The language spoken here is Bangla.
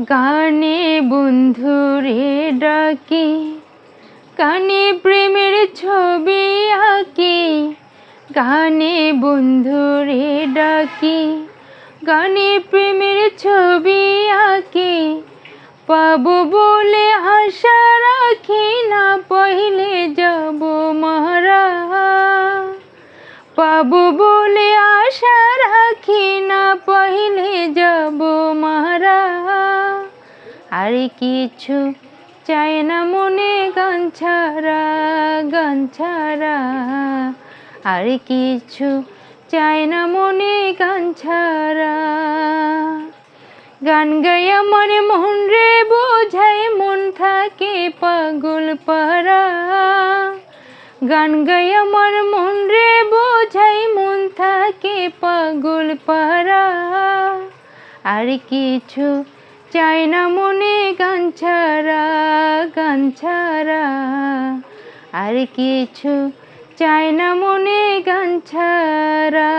গানে বন্ধুরে ডাকি, কানে প্রেমের ছবি আঁকি, গানে বন্ধুরে ডাকি, গানে প্রেমের ছবি আঁকি। পাবো বলে আশা রাখি না পहिले যাব মহারা। পাবো বলে আর কিছু চাই না মনে গান ছাড়া গান ছাড়া। আর কিছু চাই না মনে গান ছাড়া। গান গাই আমার মন রে, বোঝাই মন থাকে পাগল পারা গান গাই আমার মন রে, বোঝাই মন থাকে পাগল পারা আর কিছু চাই না মনে গান ছাড়া গান ছাড়া। আর কিছু চাই না মনে গান ছাড়া।